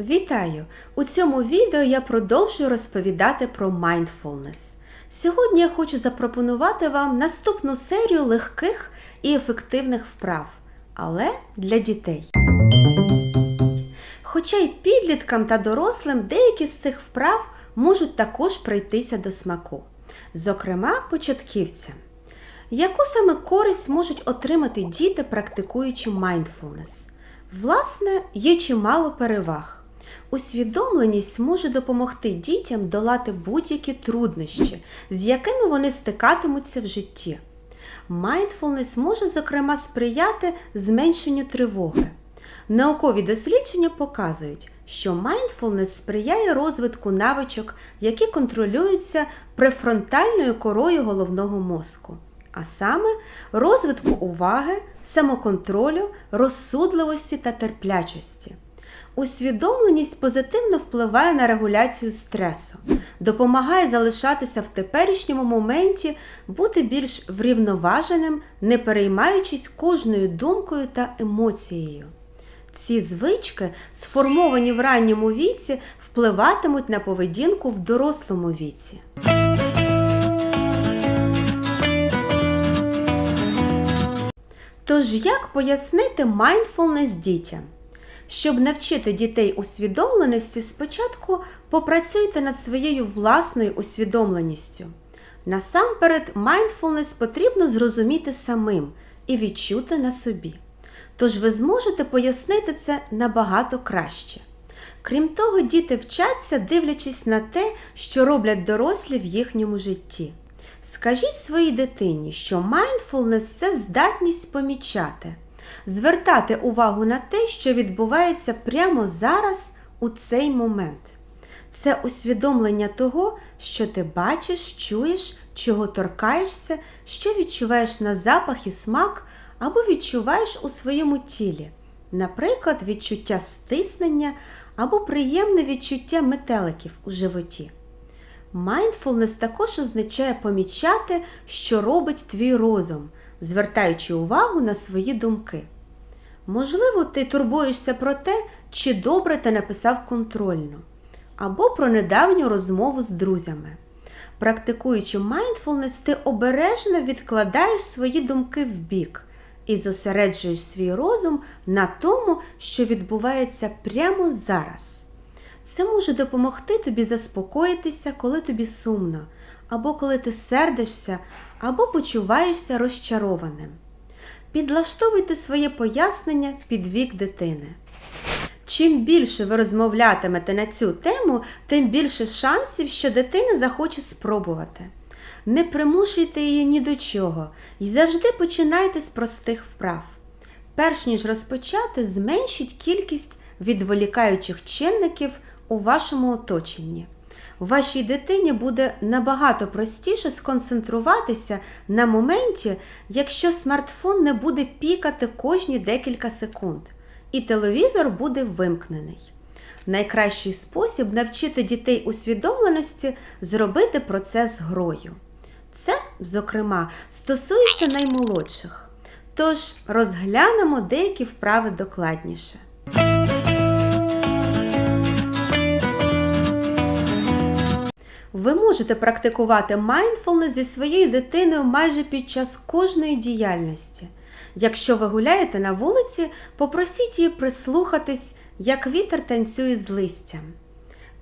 Вітаю! У цьому відео я продовжую розповідати про mindfulness. Сьогодні я хочу запропонувати вам наступну серію легких і ефективних вправ, але для дітей. Хоча й підліткам та дорослим деякі з цих вправ можуть також прийтися до смаку, зокрема початківцям. Яку саме користь можуть отримати діти, практикуючи mindfulness? Власне, є чимало переваг. Усвідомленість може допомогти дітям долати будь-які труднощі, з якими вони стикатимуться в житті. Mindfulness може, зокрема, сприяти зменшенню тривоги. Наукові дослідження показують, що mindfulness сприяє розвитку навичок, які контролюються префронтальною корою головного мозку, а саме розвитку уваги, самоконтролю, розсудливості та терплячості. Усвідомленість позитивно впливає на регуляцію стресу, допомагає залишатися в теперішньому моменті, бути більш врівноваженим, не переймаючись кожною думкою та емоцією. Ці звички, сформовані в ранньому віці, впливатимуть на поведінку в дорослому віці. Тож, як пояснити mindfulness дітям? Щоб навчити дітей усвідомленості, спочатку попрацюйте над своєю власною усвідомленістю. Насамперед, mindfulness потрібно зрозуміти самим і відчути на собі. Тож ви зможете пояснити це набагато краще. Крім того, діти вчаться, дивлячись на те, що роблять дорослі в їхньому житті. Скажіть своїй дитині, що mindfulness – це здатність помічати звертати увагу на те, що відбувається прямо зараз у цей момент. Це усвідомлення того, що ти бачиш, чуєш, чого торкаєшся, що відчуваєш на запах і смак, або відчуваєш у своєму тілі, наприклад, відчуття стиснення або приємне відчуття метеликів у животі. Mindfulness також означає помічати, що робить твій розум, звертаючи увагу на свої думки. Можливо, ти турбуєшся про те, чи добре ти написав контрольну, або про недавню розмову з друзями. Практикуючи mindfulness, ти обережно відкладаєш свої думки в бік і зосереджуєш свій розум на тому, що відбувається прямо зараз. Це може допомогти тобі заспокоїтися, коли тобі сумно, або коли ти сердишся, або почуваєшся розчарованим. Підлаштовуйте своє пояснення під вік дитини. Чим більше ви розмовлятимете на цю тему, тим більше шансів, що дитина захоче спробувати. Не примушуйте її ні до чого і завжди починайте з простих вправ. Перш ніж розпочати, зменшіть кількість відволікаючих чинників у вашому оточенні. Вашій дитині буде набагато простіше сконцентруватися на моменті, якщо смартфон не буде пікати кожні декілька секунд, і телевізор буде вимкнений. Найкращий спосіб навчити дітей усвідомленості зробити процес грою. Це, зокрема, стосується наймолодших. Тож розглянемо деякі вправи докладніше. Можете практикувати mindfulness зі своєю дитиною майже під час кожної діяльності. Якщо ви гуляєте на вулиці, попросіть її прислухатись, як вітер танцює з листям.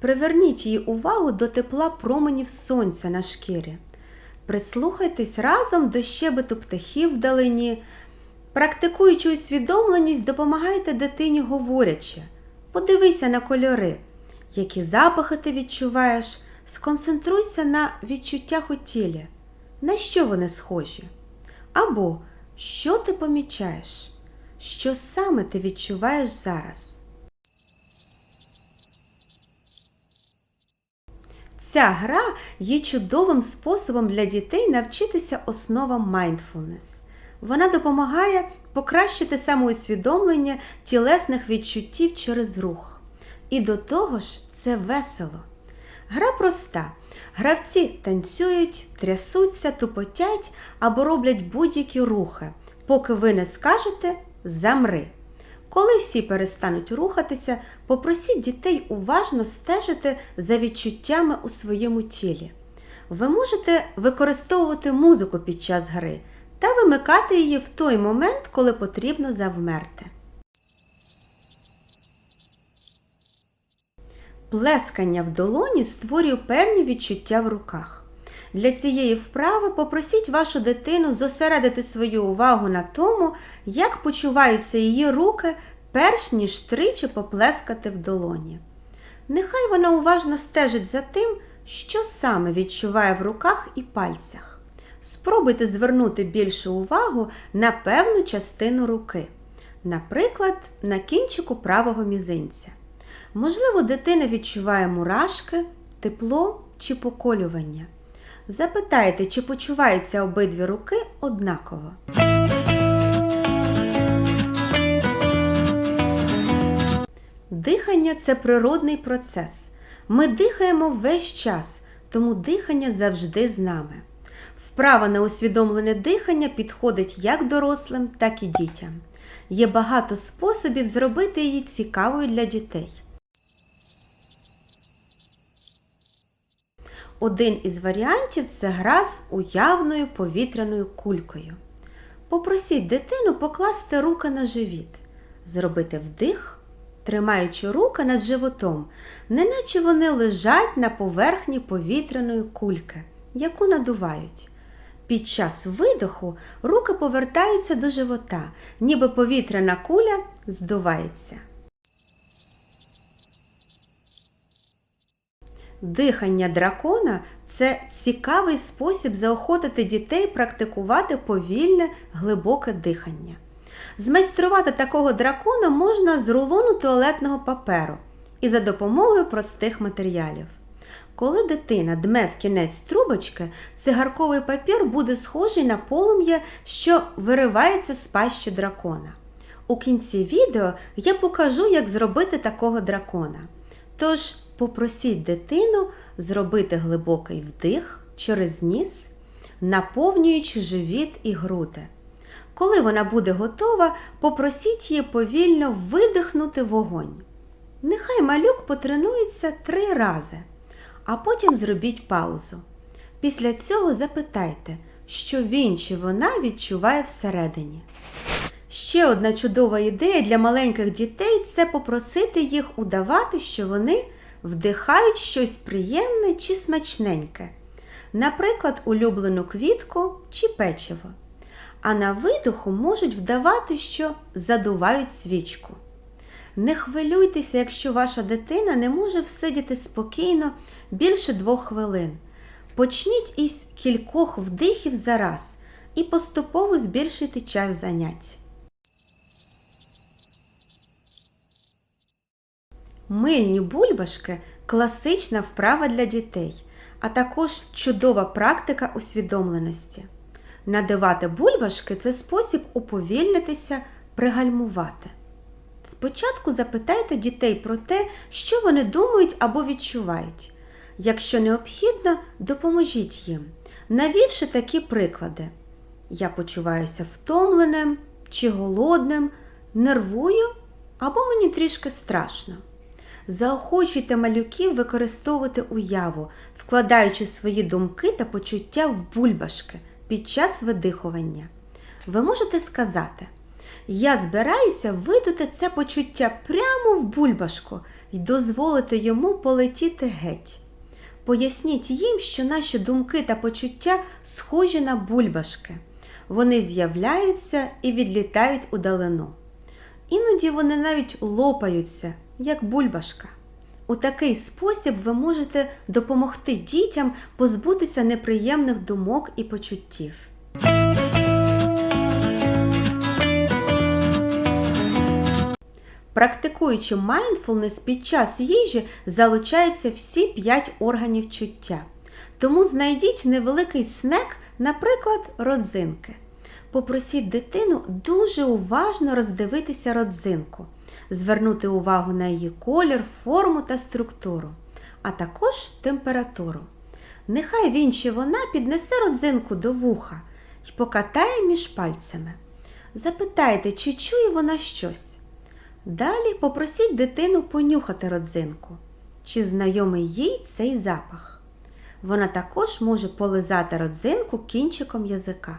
Приверніть її увагу до тепла променів сонця на шкірі. Прислухайтесь разом до щебету птахів вдалині. Практикуючи усвідомленість, допомагайте дитині говорячи. Подивися на кольори, які запахи ти відчуваєш. Сконцентруйся на відчуттях у тілі, на що вони схожі. Або що ти помічаєш, що саме ти відчуваєш зараз. Ця гра є чудовим способом для дітей навчитися основам mindfulness. Вона допомагає покращити самоусвідомлення тілесних відчуттів через рух. І до того ж, це весело. Гра проста. Гравці танцюють, трясуться, тупотять або роблять будь-які рухи, поки ви не скажете замри. Коли всі перестануть рухатися, попросіть дітей уважно стежити за відчуттями у своєму тілі. Ви можете використовувати музику під час гри та вимикати її в той момент, коли потрібно завмерти. Плескання в долоні створює певні відчуття в руках. Для цієї вправи попросіть вашу дитину зосередити свою увагу на тому, як почуваються її руки, перш ніж тричі поплескати в долоні. Нехай вона уважно стежить за тим, що саме відчуває в руках і пальцях. Спробуйте звернути більшу увагу на певну частину руки, наприклад, на кінчику правого мізинця. Можливо, дитина відчуває мурашки, тепло чи поколювання. Запитайте, чи почуваються обидві руки однаково. Дихання це природний процес. Ми дихаємо весь час, тому дихання завжди з нами. Вправа на усвідомлене дихання підходить як дорослим, так і дітям. Є багато способів зробити її цікавою для дітей. Один із варіантів це гра з уявною повітряною кулькою. Попросіть дитину покласти руки на живіт, зробити вдих, тримаючи руки над животом, неначе вони лежать на поверхні повітряної кульки, яку надувають. Під час видоху руки повертаються до живота, ніби повітряна куля здувається. Дихання дракона це цікавий спосіб заохотити дітей практикувати повільне, глибоке дихання. Змайструвати такого дракона можна з рулону туалетного паперу і за допомогою простих матеріалів. Коли дитина дме в кінець трубочки, цигарковий папір буде схожий на полум'я, що виривається з пащі дракона. У кінці відео я покажу, як зробити такого дракона. Тож, попросіть дитину зробити глибокий вдих через ніс, наповнюючи живіт і груди. Коли вона буде готова, попросіть її повільно видихнути вогонь. Нехай малюк потренується три рази, а потім зробіть паузу. Після цього запитайте, що він чи вона відчуває всередині. Ще одна чудова ідея для маленьких дітей це попросити їх удавати, що вони вдихають щось приємне чи смачненьке, наприклад, улюблену квітку чи печиво. А на видоху можуть вдавати, що задувають свічку. Не хвилюйтеся, якщо ваша дитина не може всидіти спокійно більше двох хвилин. Почніть із кількох вдихів за раз і поступово збільшуйте час занять. Мильні бульбашки класична вправа для дітей, а також чудова практика усвідомленості. Надавати бульбашки це спосіб уповільнитися, пригальмувати. Спочатку запитайте дітей про те, що вони думають або відчувають. Якщо необхідно, допоможіть їм, навівши такі приклади. Я почуваюся втомленим чи голодним, нервую або мені трішки страшно. Заохочуйте малюків використовувати уяву, вкладаючи свої думки та почуття в бульбашки під час видихування. Ви можете сказати: Я збираюся видути це почуття прямо в бульбашку і дозволити йому полетіти геть. Поясніть їм, що наші думки та почуття схожі на бульбашки. Вони з'являються і відлітають удалину. Іноді вони навіть лопаються, як бульбашка. У такий спосіб ви можете допомогти дітям позбутися неприємних думок і почуттів. Практикуючи mindfulness під час їжі, залучаються всі п'ять органів чуття. Тому знайдіть невеликий снек, наприклад, родзинки. Попросіть дитину дуже уважно роздивитися родзинку, звернути увагу на її колір, форму та структуру, а також температуру. Нехай він чи вона піднесе родзинку до вуха і покатає між пальцями. Запитайте, чи чує вона щось. Далі попросіть дитину понюхати родзинку. Чи знайомий їй цей запах? Вона також може полизати родзинку кінчиком язика.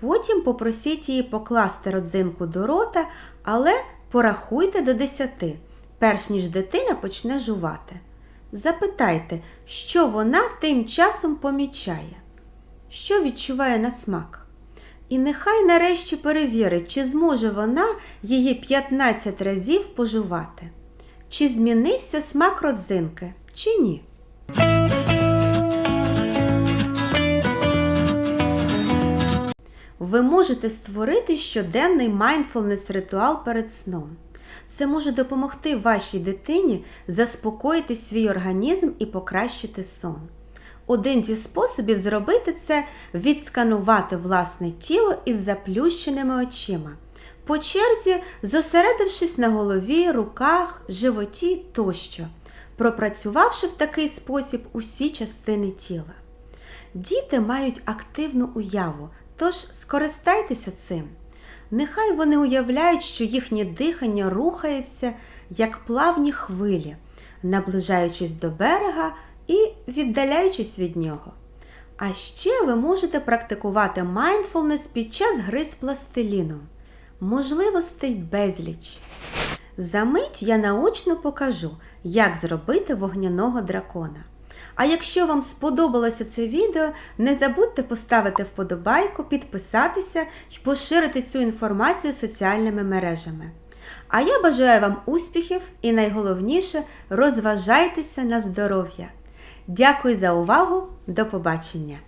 Потім попросіть її покласти родзинку до рота, але порахуйте до 10, перш ніж дитина почне жувати. Запитайте, що вона тим часом помічає, що відчуває на смак. І нехай нарешті перевірить, чи зможе вона її 15 разів пожувати, чи змінився смак родзинки, чи ні. Ви можете створити щоденний mindfulness ритуал перед сном. Це може допомогти вашій дитині заспокоїти свій організм і покращити сон. Один зі способів зробити це відсканувати власне тіло із заплющеними очима, по черзі зосередившись на голові, руках, животі тощо, пропрацювавши в такий спосіб усі частини тіла. Діти мають активну уяву, тож скористайтеся цим. Нехай вони уявляють, що їхнє дихання рухається, як плавні хвилі, наближаючись до берега і віддаляючись від нього. А ще ви можете практикувати майндфулнес під час гри з пластиліном. Можливостей безліч. За мить я наочно покажу, як зробити вогняного дракона. А якщо вам сподобалося це відео, не забудьте поставити вподобайку, підписатися і поширити цю інформацію соціальними мережами. А я бажаю вам успіхів і найголовніше розважайтеся на здоров'я. Дякую за увагу! До побачення!